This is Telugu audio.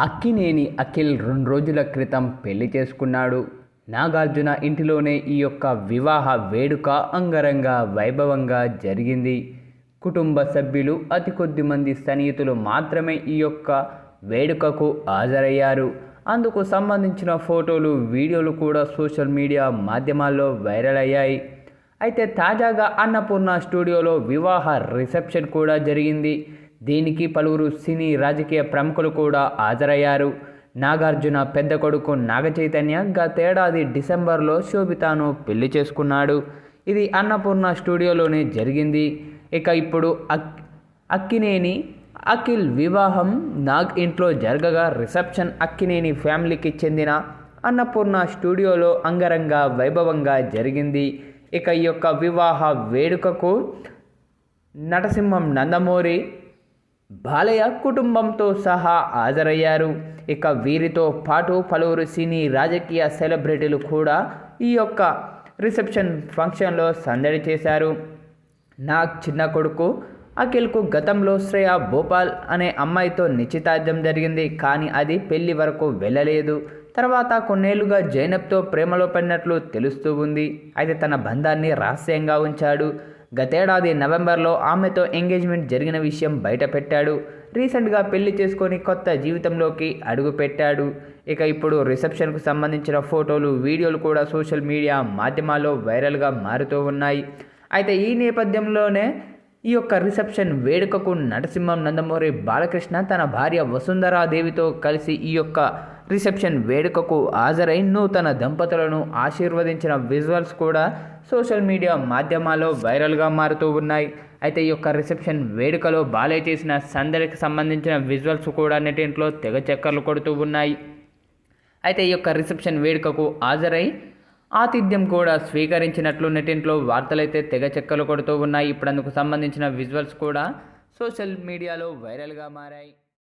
అక్కినేని అఖిల్ రెండు రోజుల క్రితం పెళ్ళి చేసుకున్నాడు. నాగార్జున ఇంటిలోనే ఈ యొక్క వివాహ వేడుక అంగరంగ వైభవంగా జరిగింది. కుటుంబ సభ్యులు అతి కొద్ది మంది సన్నిహితులు మాత్రమే ఈ యొక్క వేడుకకు హాజరయ్యారు. అందుకు సంబంధించిన ఫోటోలు వీడియోలు కూడా సోషల్ మీడియా మాధ్యమాల్లో వైరల్ అయ్యాయి. అయితే తాజాగా అన్నపూర్ణ స్టూడియోలో వివాహ రిసెప్షన్ కూడా జరిగింది. దీనికి పలువురు సినీ రాజకీయ ప్రముఖులు కూడా హాజరయ్యారు. నాగార్జున పెద్ద కొడుకు నాగచైతన్య గతేడాది డిసెంబర్లో శోభితాను పెళ్ళి చేసుకున్నాడు. ఇది అన్నపూర్ణ స్టూడియోలోనే జరిగింది. ఇక ఇప్పుడు అక్ అక్కినేని అఖిల్ వివాహం నాగ్ ఇంట్లో జరగగా రిసెప్షన్ అక్కినేని ఫ్యామిలీకి చెందిన అన్నపూర్ణ స్టూడియోలో అంగరంగ వైభవంగా జరిగింది. ఇక ఈ యొక్క వివాహ వేడుకకు నటసింహం నందమూరి బాలయ్య కుటుంబంతో సహా హాజరయ్యారు. ఇక వీరితో పాటు పలువురు సినీ రాజకీయ సెలబ్రిటీలు కూడా ఈ యొక్క రిసెప్షన్ ఫంక్షన్లో సందడి చేశారు. నా చిన్న కొడుకు అఖిల్కు గతంలో శ్రేయ భోపాల్ అనే అమ్మాయితో నిశ్చితార్థం జరిగింది. కానీ అది పెళ్ళి వరకు వెళ్ళలేదు. తర్వాత కొన్నేళ్ళుగా జైనబ్తో ప్రేమలో పడినట్లు తెలుస్తూ ఉంది. అయితే తన బంధాన్ని రహస్యంగా ఉంచాడు. గతేడాది నవంబర్లో ఆమెతో ఎంగేజ్మెంట్ జరిగిన విషయం బయటపెట్టాడు. రీసెంట్గా పెళ్ళి చేసుకొని కొత్త జీవితంలోకి అడుగుపెట్టాడు. ఇక ఇప్పుడు రిసెప్షన్కు సంబంధించిన ఫోటోలు వీడియోలు కూడా సోషల్ మీడియా మాధ్యమాల్లో వైరల్గా మారుతూ ఉన్నాయి. అయితే ఈ నేపథ్యంలోనే ఈ యొక్క రిసెప్షన్ వేడుకకు నరసింహం నందమూరి బాలకృష్ణ తన భార్య వసుంధరాదేవితో కలిసి ఈ యొక్క రిసెప్షన్ వేడుకకు హాజరై నూతన దంపతులను ఆశీర్వదించిన విజువల్స్ కూడా సోషల్ మీడియా మాధ్యమాల్లో వైరల్గా మారుతూ ఉన్నాయి. అయితే ఈ యొక్క రిసెప్షన్ వేడుకలో బాలయ్య చేసిన సందడికి సంబంధించిన విజువల్స్ కూడా నెటింట్లో తెగ చక్కర్లు కొడుతూ ఉన్నాయి. అయితే ఈ యొక్క రిసెప్షన్ వేడుకకు హాజరై ఆతిథ్యం కూడా స్వీకరించినట్లు నెటింట్లో వార్తలైతే తెగ చెక్కలు కొడుతూ ఉన్నాయి. ఇప్పుడు అందుకు సంబంధించిన విజువల్స్ కూడా సోషల్ మీడియాలో వైరల్గా మారాయి.